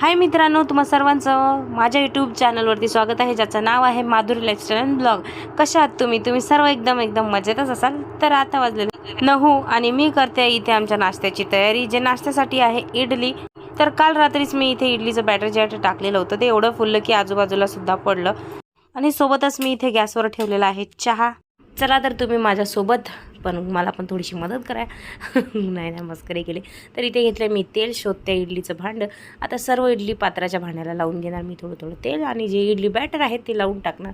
हाय मित्रांनो तुम्हा सर्वांचं माझ्या यूट्यूब चॅनलवरती स्वागत आहे ज्याचं नाव आहे माधुरी लाईफस्टाईल अँड ब्लॉग कशा आहात तुम्ही? तुम्ही सर्व एकदम एकदम मजेतच असाल तर आता वाजले नहू आणि मी करते इथे आमच्या नाश्त्याची तयारी जे नाश्त्यासाठी आहे इडली. तर काल रात्रीच मी इथे इडलीचं बॅटर जे टाकलेलं होतं. ते एवढं फुललं की आजूबाजूला सुद्धा पडलं. आणि सोबतच मी इथे गॅसवर ठेवलेला आहे चहा. चला तर तुम्ही माझ्यासोबत पण मला पण थोडीशी मदत करा. नाही नाही मस्करी केली. तर इथे घेतलं मी तेल शोधते इडलीचं भांडं. आता सर्व इडली पात्राच्या भांड्याला लावून घेणार मी थोडं थोडं तेल आणि जे इडली बॅटर आहे ते लावून टाकणार.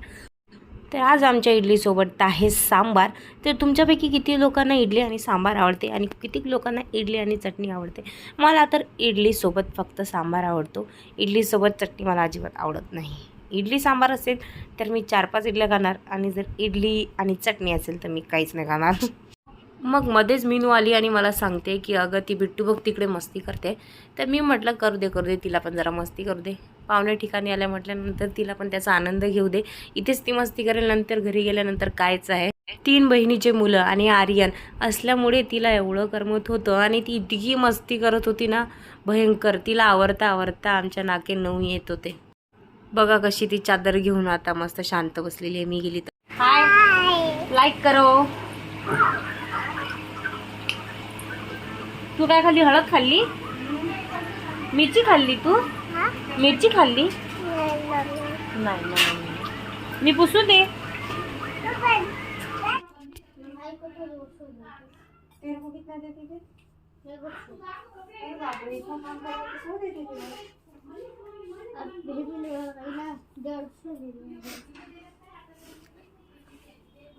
तर आज आमच्या इडलीसोबत आहे सांबार. तर तुमच्यापैकी किती लोकांना इडली आणि सांबार आवडते आणि किती लोकांना इडली आणि चटणी आवडते? मला तर इडलीसोबत फक्त सांबार आवडतो. इडलीसोबत चटणी मला अजिबात आवडत नाही. इडली सांबार असेल तर मी चार पाच इडल्या खाणार आणि जर इडली आणि चटणी असेल तर मी काहीच नाही खाणार. मग मध्येच मीनू आली आणि मला सांगते की अगं ती बिट्टू बघ तिकडे मस्ती करते. तर मी म्हटलं करू दे करू दे तिला पण जरा मस्ती करू दे. पाहुण्या ठिकाणी आल्या म्हटल्यानंतर तिला पण त्याचा आनंद घेऊ दे. इथेच ती मस्ती करेल नंतर घरी गेल्यानंतर कायच आहे. तीन बहिणीचे मुलं आणि आर्यन असल्यामुळे तिला एवढं करमत होतं आणि ती इतकी मस्ती करत होती ना. भयंकर तिला आवडता आवडता आमच्या नाके नऊ येत होते. बघा कशी ती चादर घेऊन आता मस्त शांत बसलेली आहे. मी गेली तर. हाय लाईक करो. तू काय खाल्ली? हळद खाल्ली? मिरची खाल्ली तू? मिरची खाल्ली? नाही नाही मी पुसू दे.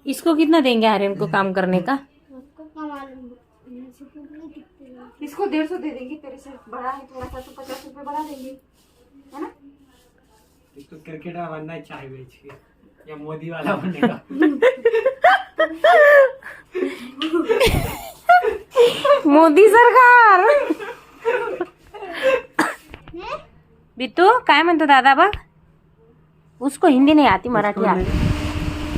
इसको कितना देंगे आर्यन को काम करने का? इसको डेढ़ सौ दे देंगे तेरे से। बड़ा है थोड़ा सा तो पचास रुपए बढ़ा देंगे। है ना? इसको क्रिकेटर बनना है चाय बेच के या मोदी वाला बनेगा। मोदी सरकार। बिट्टू काय म्हणतो दादा बघ? उसको हिंदी नहीं आती मराठी आती.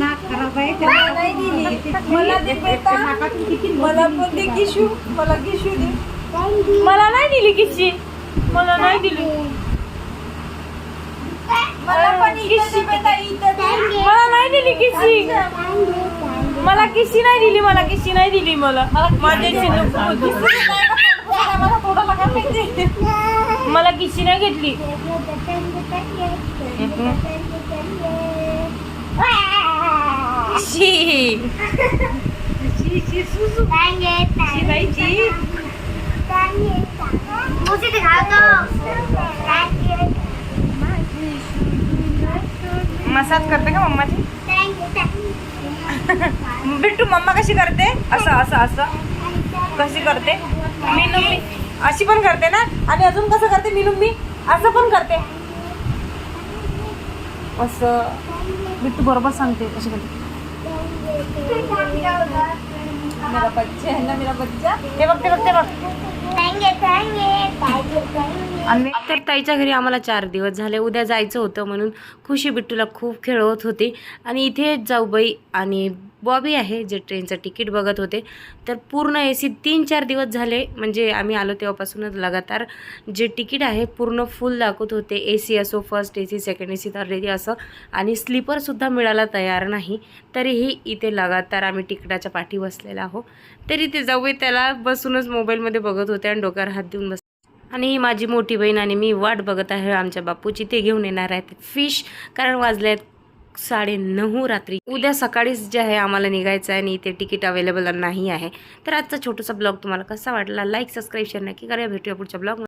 किशू नाही दिली मला नाही दिली मला दे बेटा मला पण दे किशू मला किशू दे. मला नाही दिली किशी मला नाही दिली. मला पण बेटा इथं. मला नाही दिली किशी मला किशी नाही दिली मला किशी नाही दिली मला. माझ्या चिन्नू मला थोडं लगा पाहिजे मला किशी नाही घेतली शी. मुझे दिखा दो मसाज करते का मम्माची thank you thank Bittu mamma कशी करते? असं असं असं. कशी करते? मीनू मी अशी पण करते ना? आणि अजून कसं करते मीनू मी? असं पण करते. असं. बिट्टू बरोबर सांगते कशी करते. मेरा बच्चा है ना मेरा बच्चा। बघ तर ताईच्या घरी आम्हाला चार दिवस झाले. उद्या जायचं होतं म्हणून खुशी बिट्टूला खूप खेळवत होती. आणि इथे जाऊबाई आणि बॉबी आहे जे ट्रेनचं तिकीट बघत होते. तर पूर्ण ए सी तीन चार दिवस झाले म्हणजे आम्ही आलो तेव्हापासूनच लगातार. जे तिकीट आहे पूर्ण फुल दाखवत होते. ए सी असो first A C second A C third A C असं. आणि स्लीपरसुद्धा मिळायला तयार नाही. तरीही इथे लगातार आम्ही तिकिटाच्या पाठी बसलेला आहो तरी ते जाऊबाई त्याला बसूनच मोबाईलमध्ये बघत होते आणि डोक्यावर हात देऊन बस आणि ही माझी मोठी बहीण आणि मी वाट बघत आहे आमच्या बापूची. ते घेऊन येणार आहेत. फिश कारण वाजले आहेत साडे नऊ रात्री. उद्या सकाळीच जे आहे आम्हाला निघायचं आहे आणि इथे तिकीट अवेलेबल नाही आहे. तर आजचा छोटासा ब्लॉग तुम्हाला कसा वाटला? लाईक सबस्क्राईब शेअर नक्की करा. भेटूया पुढच्या ब्लॉग